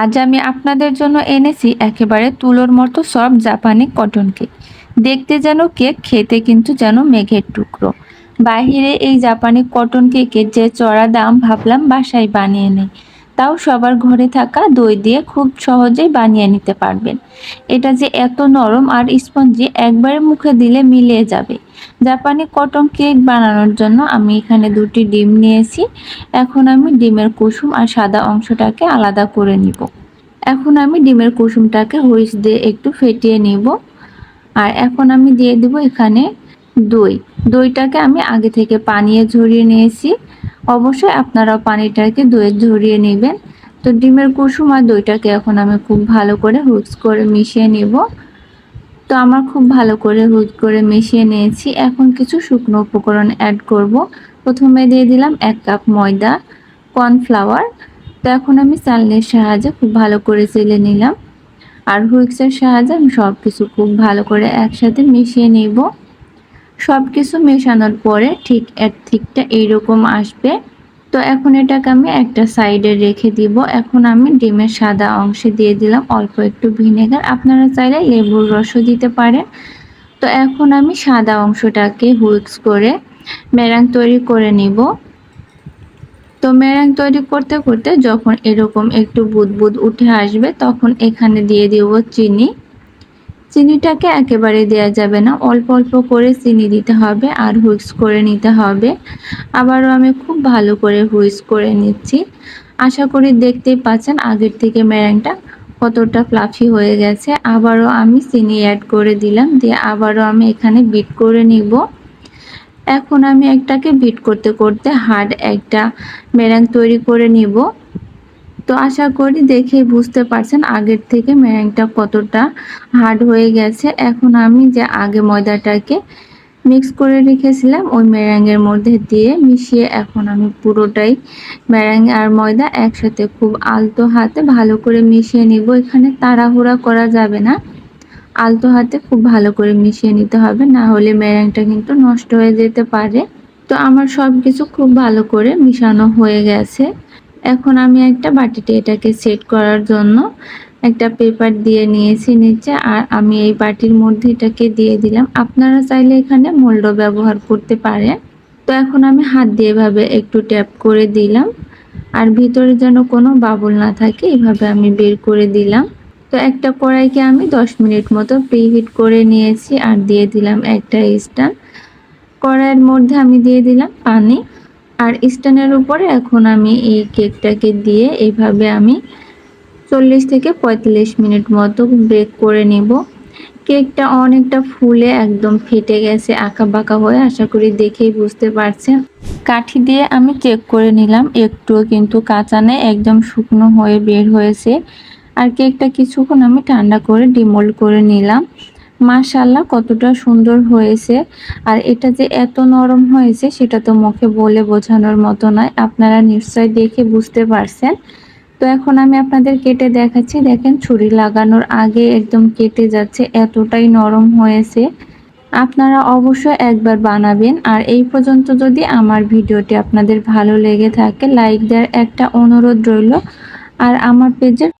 আজ আমি আপনাদের জন্য এনেছি একেবারে তুলোর মতো সব জাপানি কটন কেক দেখতে যেন কেক, খেতে কিন্তু যেন মেঘের টুকরো। বাহিরে এই জাপানি কটন কেকের যে চড়া দাম ভাবলাম বাসায় বানিয়ে নেই। তাও সবার ঘরে থাকা দই দিয়ে খুব সহজেই বানিয়ে নিতে পারবেন। এটা যে এত নরম আর স্পঞ্জি একবারে মুখে দিলে মিলিয়ে যাবে। জাপানি কটন কেক বানানোর জন্য আমি এখানে দুটি ডিম নিয়েছি। এখন আমি ডিমের কুসুম আর সাদা অংশটাকে আলাদা করে নিব। এখন আমি ডিমের কুসুমটাকে হুইস দিয়ে একটু ফেটিয়ে নিব। আর এখন আমি দিয়ে দেব এখানে দই। দইটাকে আমি আগে থেকে পানিয়ে ঝরিয়ে নিয়েছি। অবশ্যই আপনারাও পানিটাকে দইয়ে ঝরিয়ে নেবেন। তো ডিমের কুসুম আর দইটাকে এখন আমি খুব ভালো করে হুইক্স করে মিশিয়ে নিব। তো আমার খুব ভালো করে হুইক করে মিশিয়ে নিয়েছি। এখন কিছু শুকনো উপকরণ অ্যাড করব। প্রথমে দিয়ে দিলাম এক কাপ ময়দা কর্নফ্লাওয়ার তো এখন আমি চালনির সাহায্যে খুব ভালো করে চেলে নিলাম। আর হুইক্সের সাহায্যে আমি সব কিছু খুব ভালো করে একসাথে মিশিয়ে নিব। সব কিছু মেশানোর পরে ঠিক এক ঠিকটা এইরকম আসবে। তো এখন এটাকে আমি একটা সাইডে রেখে দিব। এখন আমি ডিমের সাদা অংশে দিয়ে দিলাম অল্প একটু ভিনেগার। আপনারা চাইলে লেবুর রসও দিতে পারেন। তো এখন আমি সাদা অংশটাকে হুইক্স করে মেরাং তৈরি করে নিব। তো মেরাং তৈরি করতে করতে যখন এরকম একটু বুদবুদ উঠে আসবে, তখন এখানে দিয়ে দিব চিনি। চিনিটাকে একেবারে দেওয়া যাবে না। অল্প অল্প করে চিনি দিতে হবে আর হুইক্স করে নিতে হবে। আবারও আমি খুব ভালো করে হুইক্স করে নিচ্ছি। আশা করি দেখতেই পাচ্ছেন আগের থেকে ম্যারাংটা কতটা ফ্লাফি হয়ে গেছে। আবারও আমি চিনি অ্যাড করে দিলাম। দিয়ে আবারও আমি এখানে বিট করে নিব। এখন আমি একটাকে বিট করতে করতে হার্ড একটা মেরাং তৈরি করে নিব। তো আশা করি দেখে বুঝতে পারছেন আগের থেকে ম্যারাংটা কতটা হার্ড হয়ে গেছে। এখন আমি যে আগে ময়দাটাকে মিক্স করে রেখেছিলাম, ওই ম্যারাঙের মধ্যে দিয়ে মিশিয়ে এখন আমি পুরোটাই ম্যারাং আর ময়দা একসাথে খুব আলতো হাতে ভালো করে মিশিয়ে নিব। এখানে তাড়াহুড়া করা যাবে না। আলতো হাতে খুব ভালো করে মিশিয়ে নিতে হবে, না হলে ম্যারাংটা কিন্তু নষ্ট হয়ে যেতে পারে। তো আমার সব কিছু খুব ভালো করে মিশানো হয়ে গেছে। এখন আমি একটা বাটিতে এটাকে সেট করার জন্য একটা পেপার দিয়ে নিয়েছি নিচে, আর আমি এই বাটির মধ্যে এটাকে দিয়ে দিলাম। আপনারা চাইলে এখানে মোল্ড ব্যবহার করতে পারেন। তো এখন আমি হাত দিয়ে এভাবে একটু ট্যাপ করে দিলাম, আর ভিতরে যেন কোনো বাবুল না থাকে, এভাবে আমি বের করে দিলাম। তো একটা কড়াইকে আমি দশ মিনিট মতো প্রিহিট করে নিয়েছি, আর দিয়ে দিলাম একটা স্ট্যান্ড। কড়াইয়ের মধ্যে আমি দিয়ে দিলাম পানি। আর স্ট্যান্ডের উপরে এখন আমি এই কেকটাকে দিয়ে এইভাবে আমি চল্লিশ থেকে পঁয়তাল্লিশ মিনিট মতো বেক করে নিব। কেকটা অনেকটা ফুলে একদম ফেটে গেছে আঁকা বাঁকা হয়ে, আশা করি দেখেই বুঝতে পারছেন। কাঠি দিয়ে আমি চেক করে নিলাম, একটুও কিন্তু কাঁচা নেই, একদম শুকনো হয়ে বের হয়েছে। আর কেকটা কিছুক্ষণ আমি ঠান্ডা করে ডিমোল্ড করে নিলাম। মাশাল্লাহ কতটা সুন্দর হয়েছে। আর এটা যে এত নরম হয়েছে, সেটা তো মুখে বলে বোঝানোর মতো নয়। আপনারা নিশ্চয় দেখে বুঝতে পারছেন। তো এখন আমি আপনাদের কেটে দেখাচ্ছি। দেখেন, ছুরি লাগানোর আগে একদম কেটে যাচ্ছে, এতটাই নরম হয়েছে। আপনারা অবশ্যই একবার বানাবেন। আর এই পর্যন্ত যদি আমার ভিডিওটি আপনাদের ভালো লেগে থাকে, লাইক দেওয়ার একটা অনুরোধ রইল। আর আমার পেজের